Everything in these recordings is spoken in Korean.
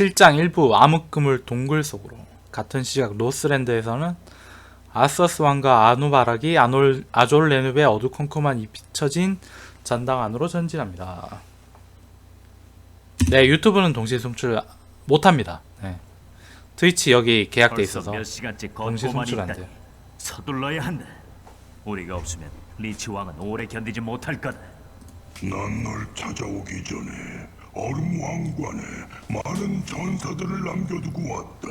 제7장 일부 암흑그물 동굴 속으로 같은 시각 로스랜드에서는 아서스 왕과 아누바락이 아놀, 아졸 레누베 어두컴컴한 이 비춰진 전당 안으로 전진합니다. 네, 유튜브는 동시에 송출 못합니다. 네. 트위치 여기 계약돼 있어서 몇 시간째 동시 송출 안 돼요. 서둘러야 한다. 우리가 없으면 리치 왕은 오래 견디지 못할 거다. 난 널 찾아오기 전에 얼음 왕관에 많은 전사들을 남겨두고 왔다.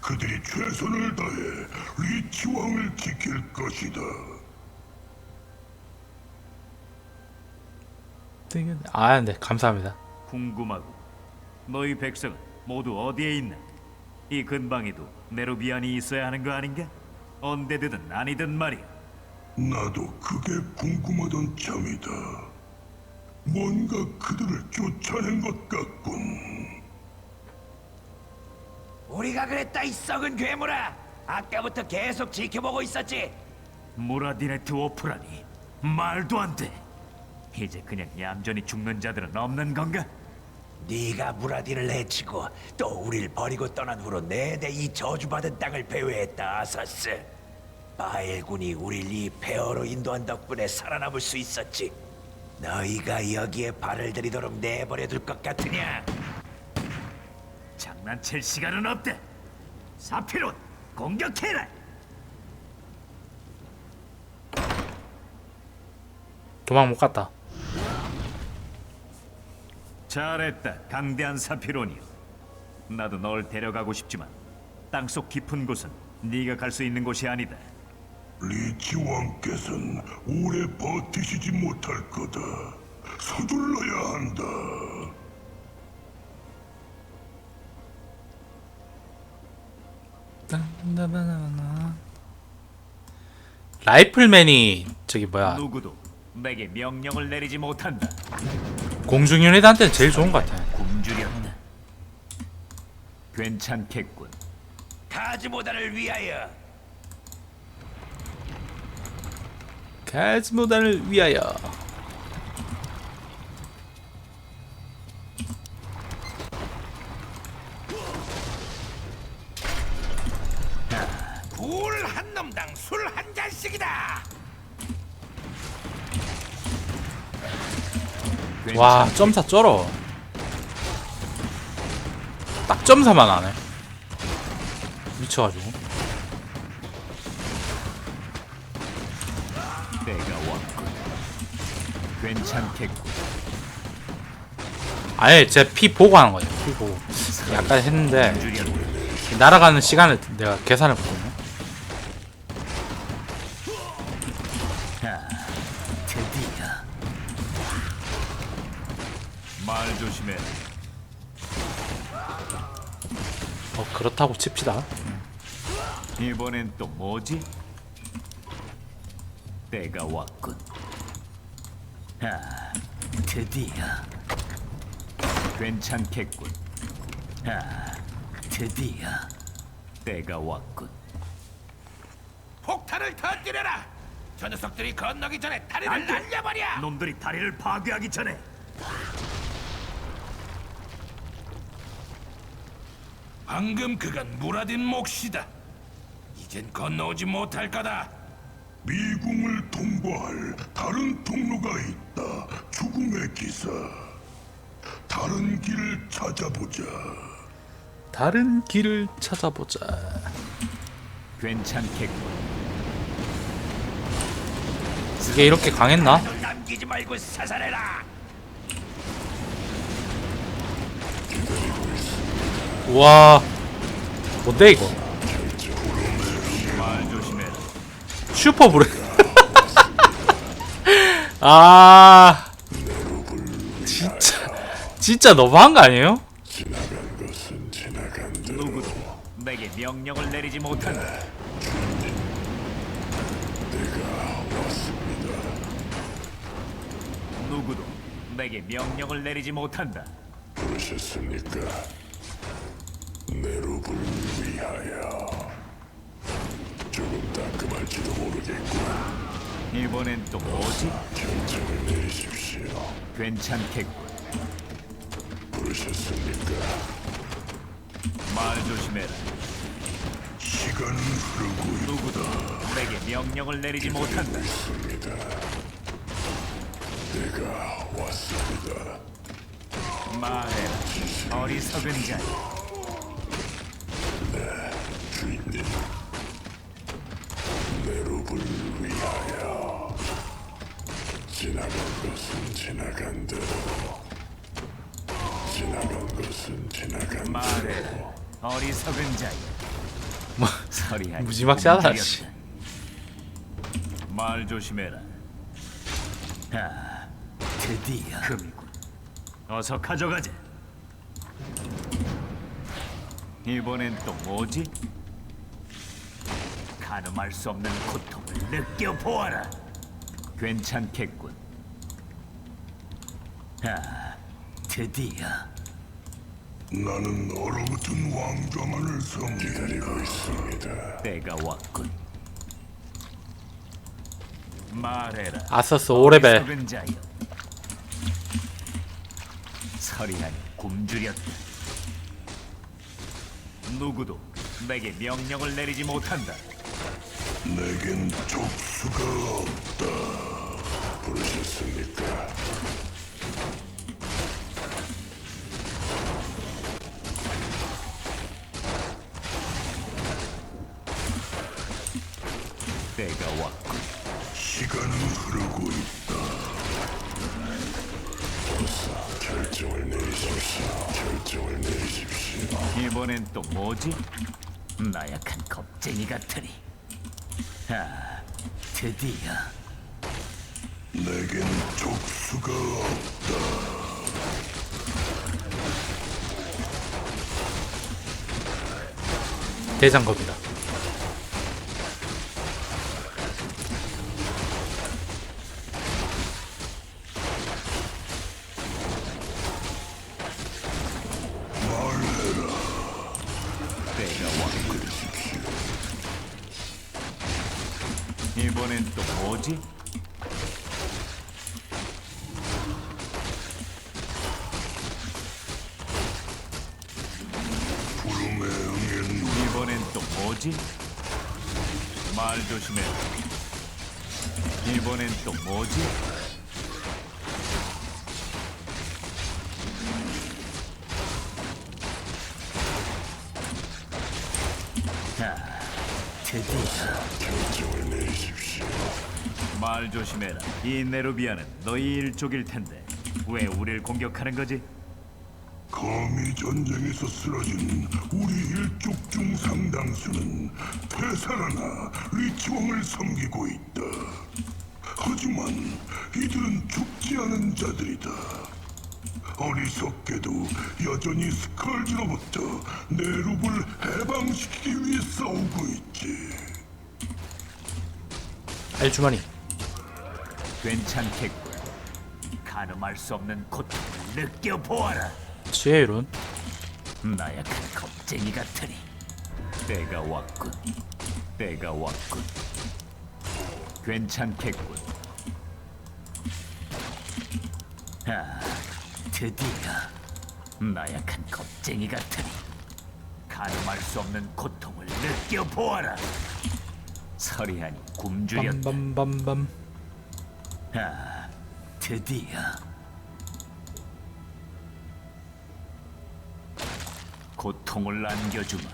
그들이 최선을 다해 리치 왕을 지킬 것이다. 아, 네, 감사합니다. 궁금하고 너희 백성은 모두 어디에 있나? 이 근방에도 네로비안이 있어야 하는 거 아닌가? 언데드든 아니든 말이야. 나도 그게 궁금하던 참이다. 뭔가 그들을 쫓아낸 것 같군. 우리가 그랬다 이 썩은 괴물아 아까부터 계속 지켜보고 있었지 무라디네트 오프라니 말도 안 돼. 이제 그냥 얌전히 죽는 자들은 없는 건가? 네가 무라디를 해치고 또 우릴 버리고 떠난 후로 내내 이 저주받은 땅을 배회했다 아서스 바엘군이 우릴 이 폐허로 인도한 덕분에 살아남을 수 있었지 너희가 여기에 발을 들이도록 내버려 둘 것 같으냐 장난칠 시간은 없다. 사피론 공격해라. 도망 못 갔다. 잘했다, 강대한 사피론이요. 나도 널 데려가고 싶지만 땅속 깊은 곳은 네가 갈 수 있는 곳이 아니다. 리치 왕께서는 오래 버티시지 못할 거다. 서둘러야 한다. 라이플맨이 저기 뭐야 누구도 내게 명령을 내리지 못한다. 공중윤회단한테는 제일 좋은 것 같아. 굶주렸다. 괜찮겠군. 가즈모단을 위하여 가즈모단을 위하여. 불한 놈당 술 한 잔씩이다 와 점사 쩔어. 딱 점사만 하네. 미쳐가지고. 괜찮겠군. 아예 제 피 보고 하는 거죠. 피 보고. 약간 했는데. 날아가는 시간을 내가 계산을 했거든요. 아, 드디어. 말 조심해. 어 그렇다고 칩시다. 이번엔 또 뭐지? 때가 왔군. 아, 드디어. 괜찮겠군. 아, 드디어. 때가 왔군. 폭탄을 터뜨려라 저 녀석들이 건너기 전에 다리를 날려버려 놈들이 다리를 파괴하기 전에 방금 그건 무라딘 몫이다 이젠 건너오지 못할 거다 미궁을 통과할 다른 통로가 있다. 죽음의 기사. 다른 길을 찾아보자. 다른 길을 찾아보자. 괜찮겠군. 이게 이렇게 강했나? 널 남기지 말고 사살해라 우와. 뭔데 이거? 말 조심해라. 슈퍼 브레. 아. 진짜 진짜 너무한 거 아니에요? 누구도 내게 명령을 내리지 못한다. 누구도 내게 명령을 내리지 못한다. 부르셨습니까? 내로불 위하여. 조금 따끔할지도 모르겠군. 이번엔 또 뭐지? 결정을 내리십시오. 괜찮겠군. 부르셨습니까? 말 조심해라. 시간은 흐르고 누구도 내게 명령을 내리지 못한다. 있습니다. 내가 왔습니다. 말해라. 어리석은 자. 주인님, 내로를 위하여 지나간 것은 지나간 대로 지나간 것은 지나간 대로 어리석은 자여. 뭐 무지막지하다. 씨. 말 조심해라. 아, 드디어 금이군. 어서 가져가자. 이번엔 또 뭐지? 가늠할 수 없는 고통을 느껴보아라. 괜찮겠군. 아, 드디어 나는 얼어붙은 왕좌만을 섬 기다리고 있습니다. 때가 왔군. 말해라. 아서스 5레벨 어리석은 자여. 서리하니 굶주렸다. 누구도 내게 명령을 내리지 못한다. 내겐 족수가 없다. 부르셨습니까? 또 뭐지? 나약한 겁쟁이 같으니. 아, 드디어 내겐 족수가 없다. 대장검이다. 말 조심해라. 이 네루비아는 너희 일족일 텐데 왜 우리를 공격하는 거지? 거미 전쟁에서 쓰러진 우리 일족 중 상당수는 퇴사라나 리치왕을 섬기고 있다. 하지만 이들은 죽지 않은 자들이다. 어리석게도 여전히 스컬지로부터 내룹을 해방시키기 위해 싸우고 있지. 알주머니 괜찮겠군. 가늠할 수 없는 고통을 느껴보아라. 지혜이론 나약한 겁쟁이 같으니 때가 왔군. 때가 왔군. 괜찮겠군. 아, 드디어 나약한 겁쟁이 같으니 가늠할 수 없는 고통을 느껴보아라. 서리하니 굶주렸다. 빰빰빰빰 아, 드디어 고통을 안겨주마.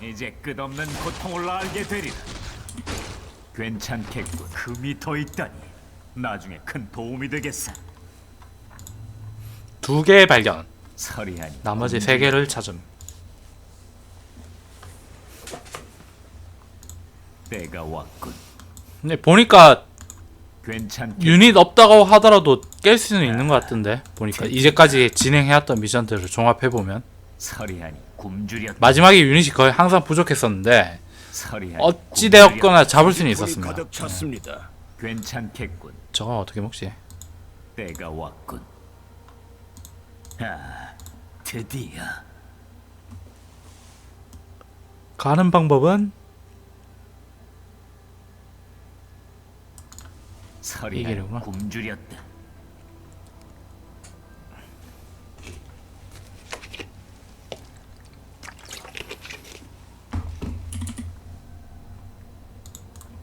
이제 끝없는 고통을 알게 되리라. 괜찮겠군. 금이 더 있다니. 나중에 큰 도움이 되겠어. 두 개의 발견 서리하니 나머지 세 개를 찾음 때가 왔군. 근데 보니까. 유닛 없다고 하더라도 깰 수는 있는 것 같은데 보니까 이제까지 진행해왔던 미션들을 종합해 보면 서리하니 굶주렸다. 마지막에 유닛이 거의 항상 부족했었는데 서리하니 어찌 되었거나 잡을 수는 있었습니다. 괜찮겠군. 저건 어떻게 먹지? 때가 왔군. 아, 드디어 가는 방법은 서리가 굶주렸다.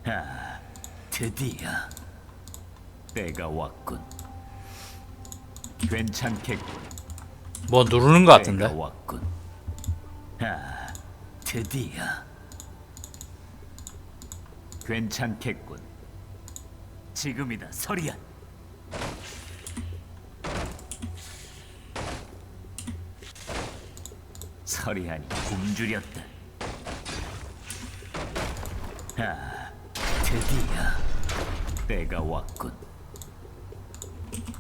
아, 드디어 때가 왔군. 괜찮겠군. 뭐 누르는 것 같은데. 아, 드디어 괜찮겠군. 지금이다, 서리야. 서리하니 굶주렸다. 아, 드디어 때가 왔군.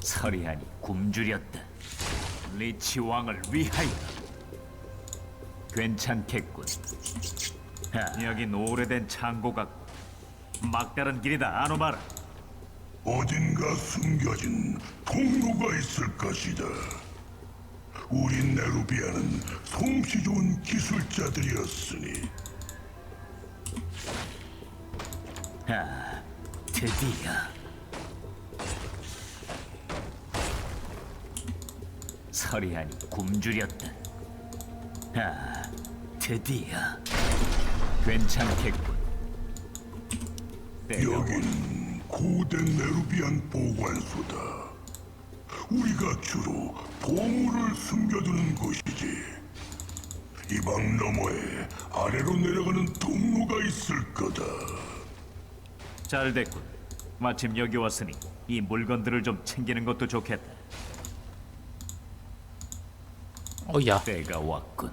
서리하니 굶주렸다. 리치 왕을 위하여. 괜찮겠군. 아, 여긴 오래된 창고 같고 막다른 길이다 아노마라. 어딘가 숨겨진 통로가 있을 것이다. 우리 네루비아는 솜씨 좋은 기술자들이었으니 아, 드디어 서리하니 굶주렸다. 아, 드디어 괜찮겠군. 때가 왔- 여긴 고대 네루비안 보관소다. 우리가 주로 보물을 숨겨두는 곳이지. 이 방 너머에 아래로 내려가는 통로가 있을 거다. 잘 됐군. 마침 여기 왔으니 이 물건들을 좀 챙기는 것도 좋겠다. 어야 때가 왔군.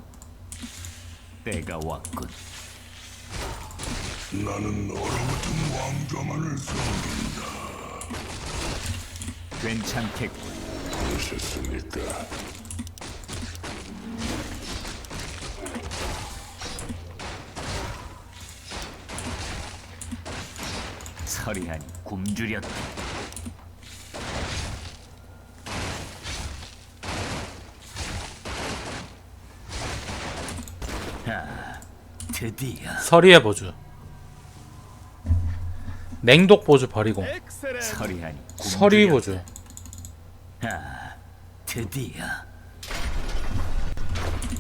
때가 왔군. 나는 얼어붙은 왕좌만을 섬긴다. 괜찮겠군. 그러셨습니까? 서리하니 굶주렸다. 아, 드디어 서리의 보주. 맹독 보주 버리고. 서리하니 서리. 보주. 아, 드디어.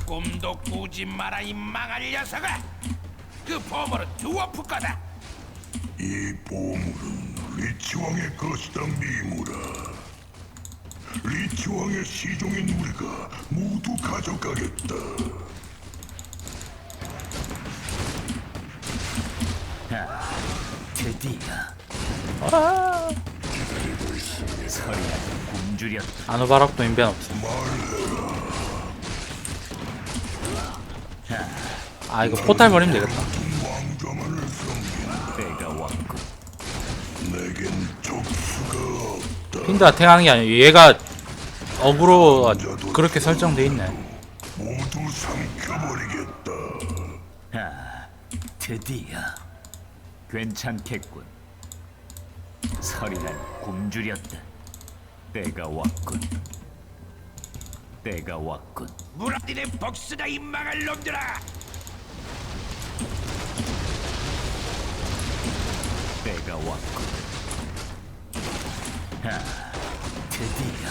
꿈도 꾸지 마라 이 망할 녀석아. 그 보물은 두어프 거다. 이 보물은 리치왕의 것이다 미무라. 리치왕의 시종인 우리가 모두 가져가겠다. 드디어 서리하니 굶주렸다. 아누바락도 인벤 없어 아 이거 포탈 버리면 되겠다 왕좌만을 섬긴 때가 왔군. 내겐 적수가 없다. 핀드가 탱하는 게 아니라 얘가 어그로 그렇게 설정돼 있네 모두 삼켜버리겠다. 아, 드디어 괜찮겠군. 서리하니 굶주렸다. 때가 왔군. 때가 왔군. 무라딘의 복수다 이 망할 놈들아 때가 왔군. 드디어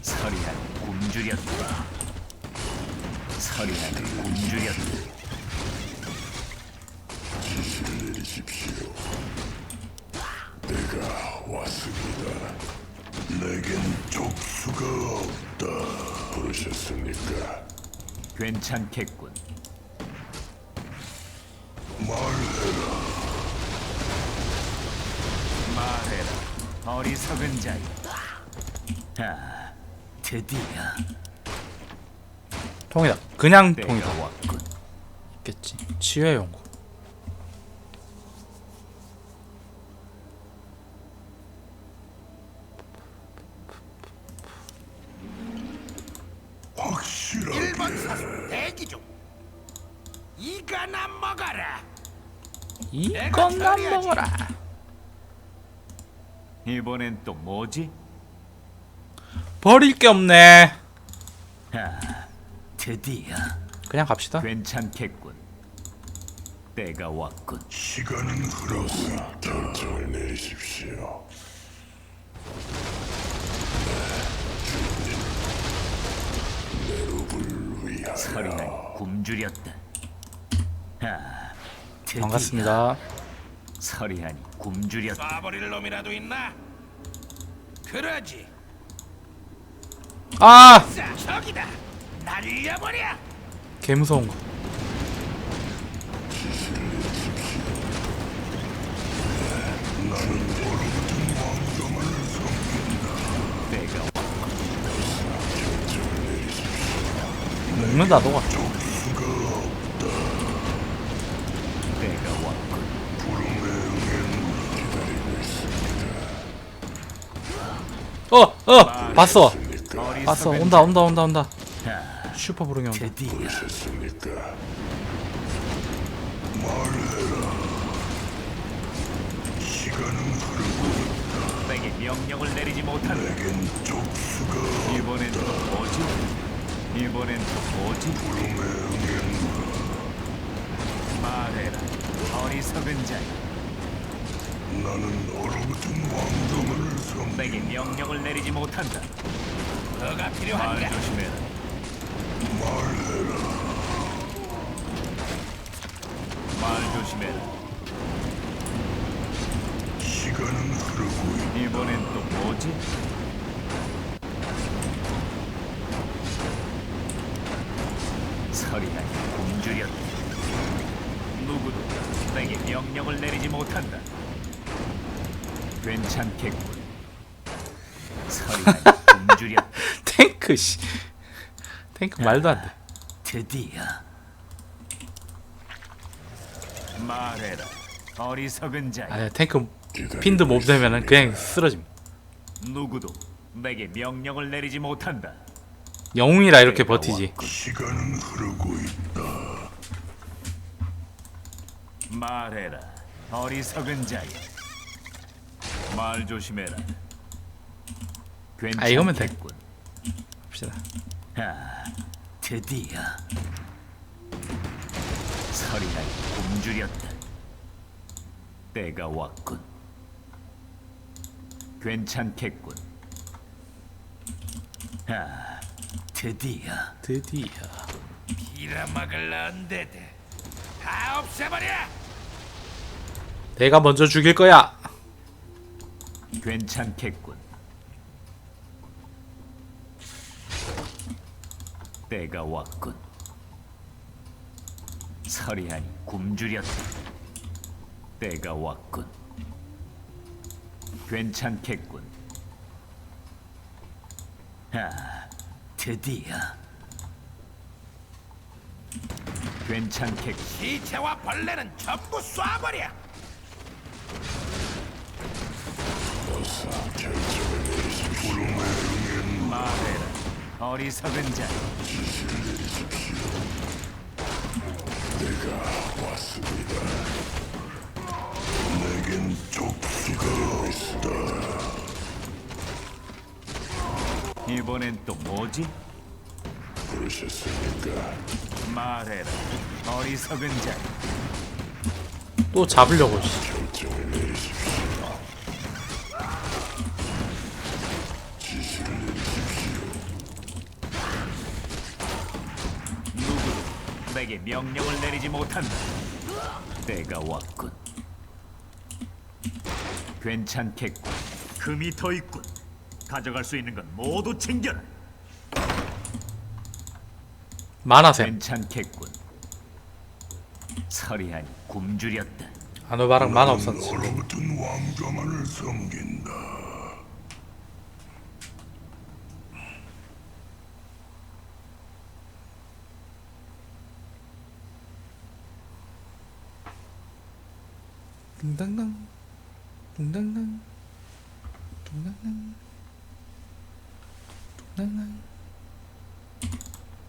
서리하니 굶주렸다. 서리하니 굶주렸다. 지시를 내리십시오. 내가 왔습니다. 내겐 적수가 없다. 부르셨습니까? 괜찮겠군. 말해라. 말해라. 어리석은 자여. 아, 드디어 통이다 그냥 때가 통이다. 있겠지. 치유의 연구. 확실하게. 일본 사수 대기 중. 이가나 먹어라. 이건 난 처리하지. 먹어라. 이번엔 또 뭐지? 버릴 게 없네. 아, 드디어 그냥 갑시다 괜찮겠군. 때가 왔군. 시간은 흐르고 있다. 결정을 내리십시오. 내루불 위하여 서리하니 굶주렸다. 아, 반갑습니다. 서리하니 굶주렸다. 쏴버릴 놈이라도 있나? 그러지. 아! 자, 저기다. 날려버려. 개 무서운 거. 먹는다 너가. 어! 어! 봤어! 봤어. 온다 온다 온다 온다. 자, 슈퍼 부릉이 온다. 드디어 됐습니까? 시간은 흐르고 내게 명령을 내리지 못한다. 내겐 족수가 이번엔 또 뭐지? 이번엔 또 뭐지? 말해라, 어리석은 자야. 나는 얼어붙은 왕정을 섬 내게 명령을 내리지 못한다. 너가 말 필요한가? 조심해라. 말 조심해라. 시간은 흐르고 이번엔 또 뭐지? 서리하니 굶주렸다. 누구도 내게 명령을 내리지 못한다. 괜찮겠군. 서리하니 굶주렸다. 탱크 씨. 탱크 말도 안 돼. 드디어 말해라. 어리석은 자야. 아니야 탱크 핀드 못 되면은 그냥 쓰러짐. 누구도 내게 명령을 내리지 못한다. 영웅이라 이렇게 버티지. 시간은 흐르고 있다. 말해라, 어리석은 자여. 말 조심해라. 아, 이거면 돼. 괜찮겠군. 봅시다. 아, 드디어 서리가 굶주렸다. 때가 왔군. 괜찮겠군. 아, 드디어 드디어. 빌어먹을 언데드. 다 없애버려. 내가 먼저 죽일 거야. 괜찮겠군. 때가 왔군. 서리하니 굶주렸다. 때가 왔군. 괜찮겠군. 아, 드디어. 괜찮겠군. 시체와 벌레는 전부 쏴버려. 말해라, 어리석은 자. 내겐 족수가 있다. 이번엔 또 뭐지? 부르셨습니까? 말해라, 어리석은 자. 또 잡으려고 씨. 결정을 내리십시오. 지시를 내리십시오. 내게 명령을 내리지 못한다. 때가 왔군. 괜찮겠군. 금이 더 있군. 가져갈 수 있는 건 모두 챙겨라. 만화샘. 괜찮겠군. 서리하니 굶주렸다. 아노바랑 만화 없었지. 얼어붙은 왕좌만을 섬긴다. 둥당당. 둥당당. 둥당당. 둥당당.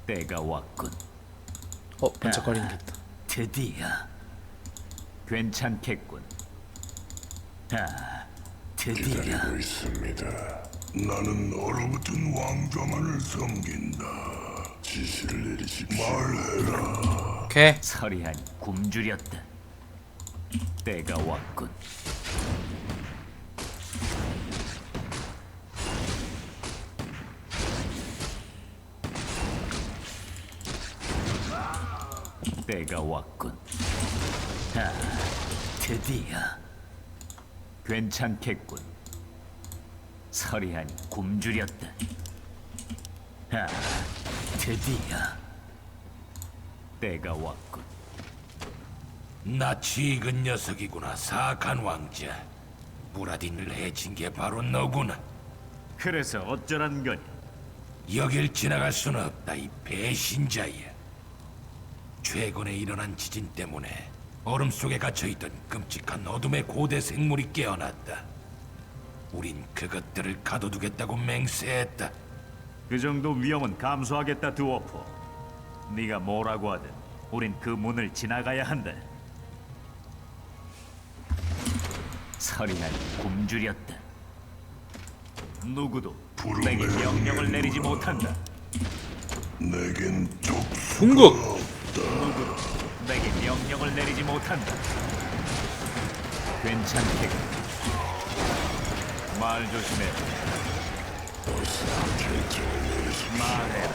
때가 왔군. 어 반짝거리는 게 있다. 드디어 괜찮겠군. 아, 드디어 기다리고 있습니다. 나는 얼어붙은 왕좌만을 섬긴다. 지시를 내리십시오. 말해라. 오케이. 서리하니 굶주렸다. 때가 왔군. 때가 왔군. 드디어 괜찮겠군. 서리하니 굶주렸다. 아, 드디어 때가 왔군. 낯이 익은 녀석이구나 사악한 왕자 무라딘을 해친 게 바로 너구나 그래서 어쩌란 거니? 여길 지나갈 수는 없다 이 배신자야 최근에 일어난 지진 때문에 얼음 속에 갇혀있던 끔찍한 어둠의 고대 생물이 깨어났다 우린 그것들을 가둬두겠다고 맹세했다 그 정도 위험은 감수하겠다, 두어프. 네가 뭐라고 하든 우린 그 문을 지나가야 한다. 서리하니 굶주렸다. 누구도 내게 명령을 내리지 못한다. 내겐 족수가 궁극! 누구도 내게 명령을 내리지 못한다. 괜찮겠군. 말 조심해. 말해라,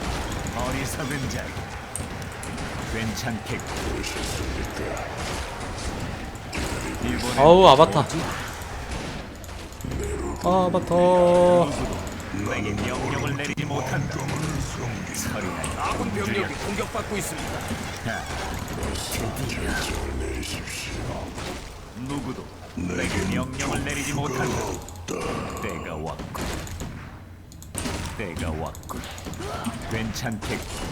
어리석은 자. 괜찮겠군. 이번엔 아우 아바타? 아바타 내게 명령을 내리지 못한다. 서리하니 아군 병력이. 공격받고 있습니다 누구도 내게 명령을 내리지 못한다. 때가 왔군. 때가 왔군. 괜찮겠군.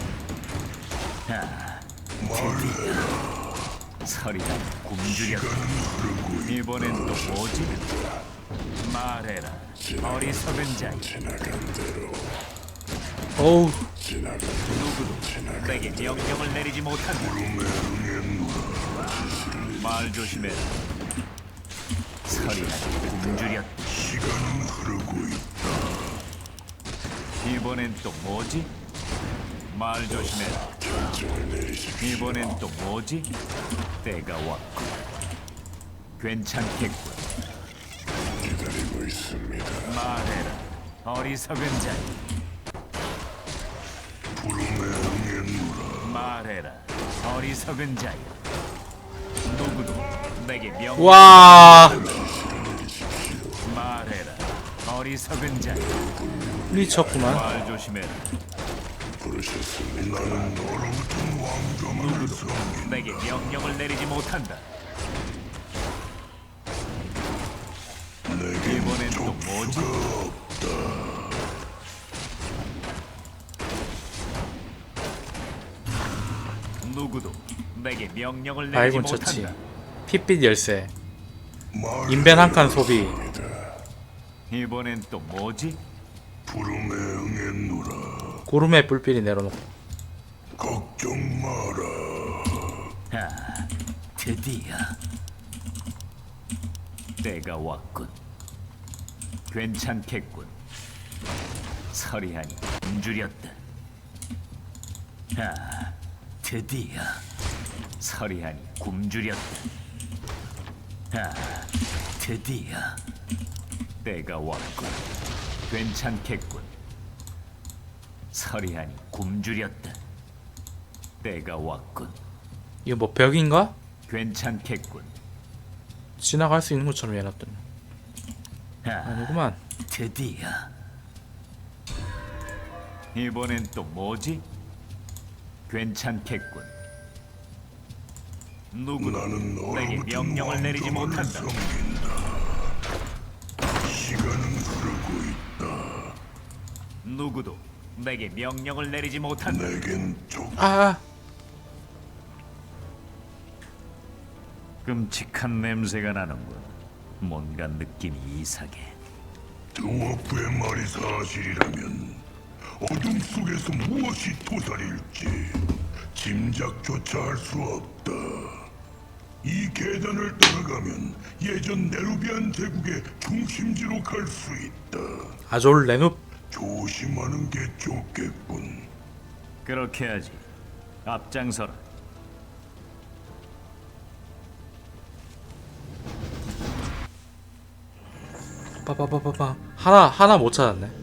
아, 드디어 서리가 굶주렸다. 이번엔 또 뭐지? 말해라, 어리석은 자. 어우 누구도 내게 명령을 내리지 못한다. 말 조심해라. 서리가 굶주렸다. 시간은 흐르고 있다. 이번엔 또 뭐지? 말 조심해라. 이번엔 또 뭐지? 때가 왔군. 괜찮겠군. 있습니다. 말해라. 어리석은 자. 부름에 응했노라. 말해라. 어리석은 자여. 누구도 내게 명 와 말해라. 어리석은 자여. 미쳤구만 말 조심해라. 부르셨습니다. 나는 얼어붙은 왕좌만을 섬긴 내게 명령을 내리지 못한다. 뭐지? 누구도 내게 명령을 내리지 아이곤 처치 못한다. 핏빛 열쇠 말 인벤 한 칸 소비 이번엔 또 뭐지? 부름에 응했노라. 구름에 뿔필이 내려놓고 걱정 마라. 아, 드디어 때가 왔군. 괜찮겠군. 서리하니 굶주렸다. 아, 드디어 서리하니 굶주렸다. 아, 드디어 때가 왔군. 괜찮겠군. 서리하니 굶주렸다. 때가 왔군. 이거 뭐 벽인가? 괜찮겠군. 지나갈 수 있는 것처럼 해놨더니 아, 아니구만 드디어. 이번엔 또 뭐지? 괜찮겠군. 누구도 나는 내게 얼어붙은 명령을 내리지 못한다. 섬긴다. 시간은 흐르고 있다. 누구도 내게 명령을 내리지 못한다. 내겐 족아 끔찍한 냄새가 나는군. 뭔가 느낌이 이상해. 드워프의 말이 사실이라면 어둠 속에서 무엇이 도사릴지 짐작조차 할 수 없다. 이 계단을 따라가면 예전 네루비안 제국의 중심지로 갈 수 있다. 아졸 레눕 조심하는 게 좋겠군. 그렇게 하지. 앞장서라. 빠빠빠빠빠. 하나 하나 못 찾았네